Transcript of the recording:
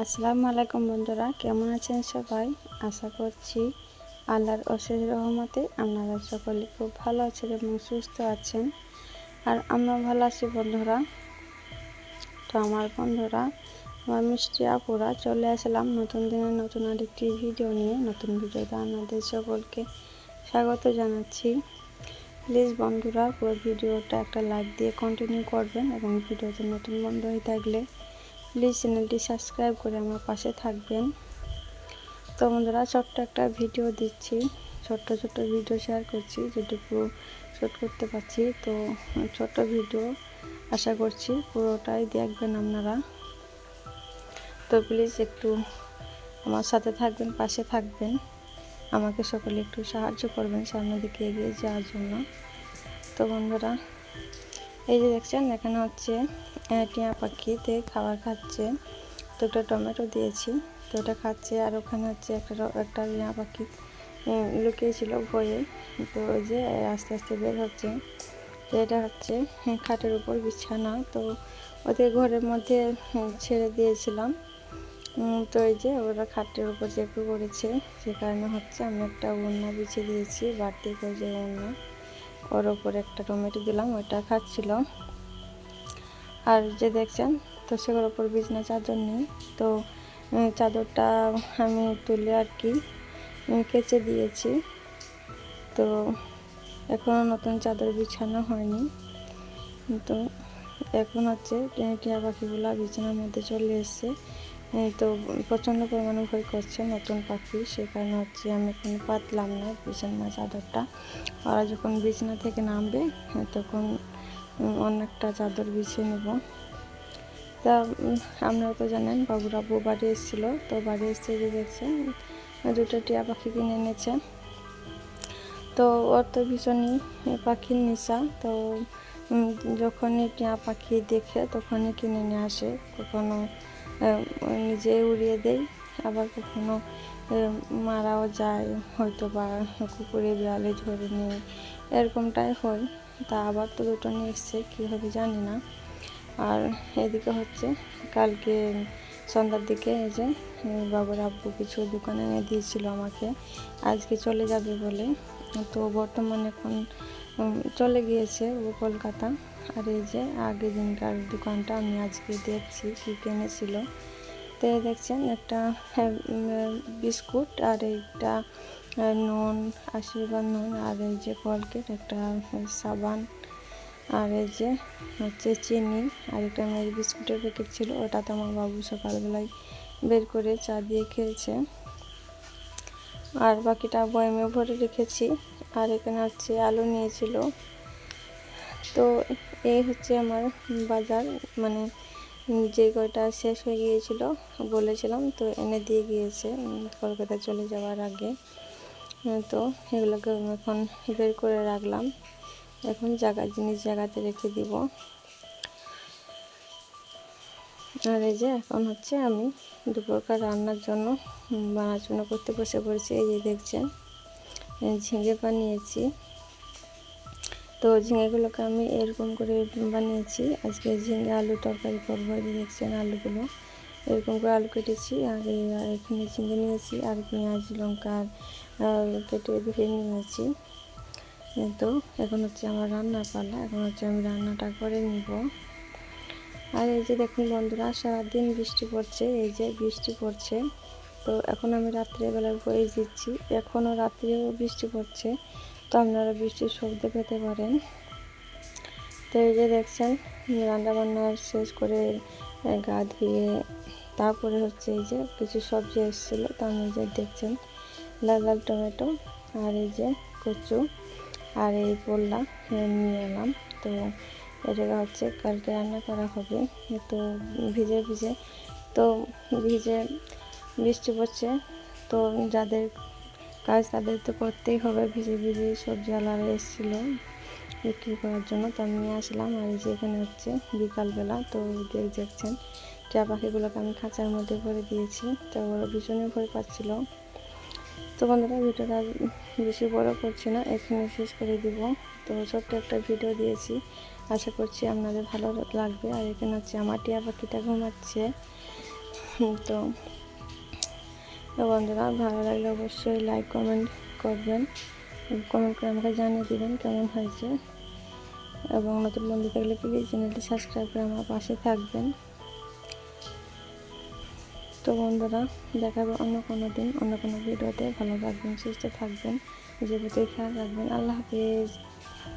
আসসালামু আলাইকুম বন্ধুরা, কেমন আছেন সবাই? আশা করছি আল্লাহর অশেষ রহমতে আপনারা সকলে খুব ভালো আছেন এবং সুস্থ আছেন। আর আমরা ভালো আছি বন্ধুরা। তো আমার বন্ধুরা, আমার মিষ্টি আপুরা, চলে আসলাম নতুন দিনের নতুন আরেকটি ভিডিও নিয়ে, নতুন ভিডিওতে আপনাদের সকলকে স্বাগত জানাচ্ছি। প্লিজ বন্ধুরা, পুরো ভিডিওটা একটা লাইক দিয়ে কন্টিনিউ করবেন এবং ভিডিওতে নতুন বন্ধু হয়ে থাকলে প্লিজ চ্যানেলটি সাবস্ক্রাইব করে আমার পাশে থাকবেন। তো বন্ধুরা, ছোট্ট একটা ভিডিও দিচ্ছি। ছোট্ট ছোট্ট ভিডিও শেয়ার করছি, যেটুকু শ্যুট করতে পারছি। তো ছোট্ট ভিডিও আশা করছি পুরোটাই দেখবেন আপনারা। তো প্লিজ একটু আমার সাথে থাকবেন, পাশে থাকবেন। আমাকে সকলে একটু সাহায্য করবেন সামনের দিকে এগিয়ে যাওয়ার জন্য। তো বন্ধুরা এই যে দেখছেন, এখানে হচ্ছে টিয়া পাখিতে খাবার খাচ্ছে। তো একটা টমেটো দিয়েছি, তো ওটা খাচ্ছে। আর ওখানে হচ্ছে একটা একটা টিয়া পাখি লুকিয়েছিল ভয়ে তো ওই যে আস্তে আস্তে বের হচ্ছে। তো এটা হচ্ছে খাটের উপর বিছানা। তো ওদের ঘরের মধ্যে ছেড়ে দিয়েছিলাম। তো এই যে, ওরা খাটের উপর চেপে পড়েছে সে কারণে হচ্ছে আমি একটা উন্না বিছিয়ে দিয়েছি, বাড়তি করে যে উন্না ওর ওপরে একটা টমেটো দিলাম, ওইটা খাচ্ছিল। আর যে দেখছেন তো সেগুলোর ওপর বিছনা চাদর নেই, তো চাদরটা আমি তুলে আর কি কেচে দিয়েছি। তো এখনও নতুন চাদর বিছানো হয়নি। তো, এখন হচ্ছে, টিয়া পাখিগুলো বিছানার মধ্যে চলে এসছে। তো প্রচণ্ড পরিমাণে ভয় করছে নতুন পাখি। সে কারণে হচ্ছে আমি এখন পাতলাম না, বিছানা, চাদরটা। ওরা যখন বিছানা থেকে নামবে, তখন অনেকটা চাদর বিছিয়ে নেব। তা আপনারা তো জানেন বাবুর আব্বু বাড়ি এসেছিল। তো বাড়ি এসে যে দেখছেন দুটো টিয়া পাখি কিনে এনেছে। তো ওর তো ভীষণই পাখির নেশা। তো যখনই টিয়া পাখি দেখে, তখনই কিনে নিয়ে আসে। কখনো নিজে উড়িয়ে দেই। আবার কখনো মারাও যায় হয়তো বা কুকুরে বিড়ালে ধরে নিয়ে। এরকমটাই হয়। তা আবার তো দুটো নিয়ে এসছে, কীভাবে জানি না। আর এদিকে হচ্ছে, কালকে সন্ধ্যার দিকে এই যে বাবুর আব্বু কিছু দোকানে এনে দিয়েছিল আমাকে। আজকে চলে যাবে বলে। তো বর্তমানে এখন চলে গিয়েছে ও কলকাতা। আর এই যে আগের দিনকার দোকানটা আমি আজকে দেখছি কী কিনেছিল তো দেখছেন একটা বিস্কুট আর একটা নুন, আশীর্বাদ নুন আর এই যে কলকেট একটা সাবান আর এই যে হচ্ছে চিনি আর একটা মেরি বিস্কুটের প্যাকেট ছিল। ওটা তো আমার বাবু সকালবেলায় বের করে চা দিয়ে খেয়েছে। আর বাকিটা বয়মে ভরে রেখেছি। আর এখানে হচ্ছে আলু নিয়েছিল। তো এই হচ্ছে আমার বাজার মানে যে কয়টা শেষ হয়ে গিয়েছিল বলেছিলাম, তো এনে দিয়ে গিয়েছে কলকাতা চলে যাওয়ার আগে। তো এগুলোকে এখন বের করে রাখলাম। এখন জায়গা, জিনিস জায়গাতে রেখে দিব। আর এই যে এখন হচ্ছে আমি দুপুরকার রান্নার জন্য বানাচুনা করতে বসে পড়েছি, এই যে দেখছেন। ঝিঙে বানিয়েছি। তো ঝিঙেগুলোকে আমি এরকম করে বানিয়েছি। আজকে ঝিঙে আলু তরকারি করব দেখছেন আলুগুলো। এরকম করে আলু কেটেছি আর এখানে ঝিঙে নিয়েছি, আর পেঁয়াজ, লঙ্কা কেটে ধুয়ে নিয়েছি। তো, এখন হচ্ছে আমার রান্নার পালা, এখন হচ্ছে আমি রান্নাটা করে নিব। আর এই যে দেখুন বন্ধুরা, সারাদিন বৃষ্টি পড়ছে, এই যে বৃষ্টি পড়ছে। তো এখন আমি রাত্রেবেলার ভয়েস দিচ্ছি, এখনও রাত্রেও বৃষ্টি পড়ছে। তো আপনারা বৃষ্টির শব্দ পেতে পারেন। তো এই যে দেখছেন রান্না বান্না শেষ করে গা ধুয়ে, তারপরে হচ্ছে এই যে কিছু সবজি এসেছিল, তো আমি যে দেখছেন, লাল লাল টমেটো আর এই যে কচু আর এই পোল্লা নিয়ে এলাম। তো এটা হচ্ছে কালকে রান্না করা হবে, তো ভিজে ভিজে, তো ভিজে বৃষ্টি পড়ছে, তো যাদের কাজ তাদের তো করতেই হবে, ভিজে ভিজে সবজি আলাদা এসেছিল বিক্রি করার জন্য, তো আমি আসলাম। আর যে এখানে হচ্ছে বিকালবেলা, তো দেখ দেখছেন টিয়া পাখিগুলোকে আমি খাঁচার মধ্যে ভরে দিয়েছি, তো ওরা ভীষণই ভয় পাচ্ছিল। তো বন্ধুরা, ভিডিওটা বেশি বড় করছি না, এখানে শেষ করে দিব। তো ছোট্ট একটা ভিডিও দিয়েছি, আশা করছি আপনাদের ভালো লাগবে। আর এখানে হচ্ছে আমার টিয়া পাখিটা ঘুমাচ্ছে। তো তো বন্ধুরা, ভালো লাগলে অবশ্যই লাইক কমেন্ট করবেন। কমেন্ট করে আমাকে জানিয়ে দেবেন কেমন হয়েছে। এবং নতুন বন্ধু থাকলে প্লিজ চ্যানেলটি সাবস্ক্রাইব করে আমার পাশে থাকবেন। তো বন্ধুরা, দেখাবো অন্য কোনো দিন, অন্য কোনো ভিডিওতে। ভালো থাকবেন, সুস্থ থাকবেন, নিজের প্রতি খেয়াল রাখবেন। আল্লাহ হাফিজ।